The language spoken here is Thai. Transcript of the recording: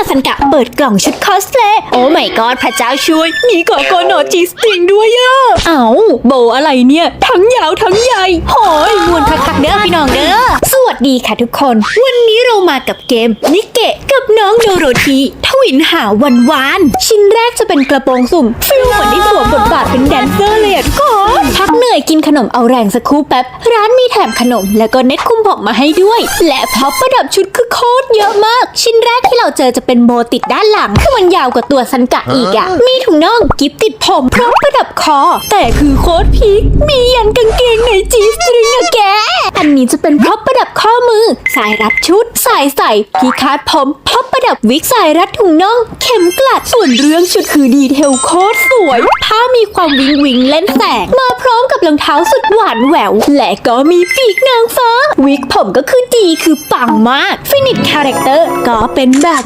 อสันกะเปิดกล่องชุดคอสเพลย์โอ้ไม่กอดพระเจ้าช่วย มีกอกอนอจีสตริงด้วยอะเอาโบอะไรเนี่ย ทั้งยาวทั้งใหญ่โหยมวนคักๆเด้อพี่น้องเด้อ สวัสดีค่ะทุกคน วันนี้เรามากับเกมนิเกะกับน้องโดโรธีทวินหาวันวาน ชิ้นแรกจะเป็นกระโปรงสุ่มฟิลเหมือนได้สวมบทบาทเป็นแดนเซ นื่อยกินขนมเอาแรงสักครู่แป๊บ ร้านมีแถมขนม แล้วก็เน็ตคุมผมมาให้ด้วย และพร็อพประดับชุดคือโคตรเยอะมาก ชิ้นแรกที่เราเจอจะเป็นโบติดด้านหลัง คือมันยาวกว่าตัวซันกะอีกอะมีถุงน่องกิฟติดผมพร้อมประดับคอ แต่คือโคตรพีคมียันกางเกงในจีสตริงอะแก อันนี้จะเป็นพร็อพประดับข้อมือ สายรัดชุด สายใส่ที่คาดผมพร็อพประดับวิกสายรัดถุงน่อง เข็มกลัด ส่วนเรื่องชุดคือดีเทลโคตรสวย ผ้ามีความวิงวิงเล่นแสง มาพร้อมกับรองเท้าสุดหวานแหวว และก็มีปีกนางฟ้า วิกผมก็คือดีคือปังมาก ฟินิชคาแรคเตอร์ก็เป็นแบบ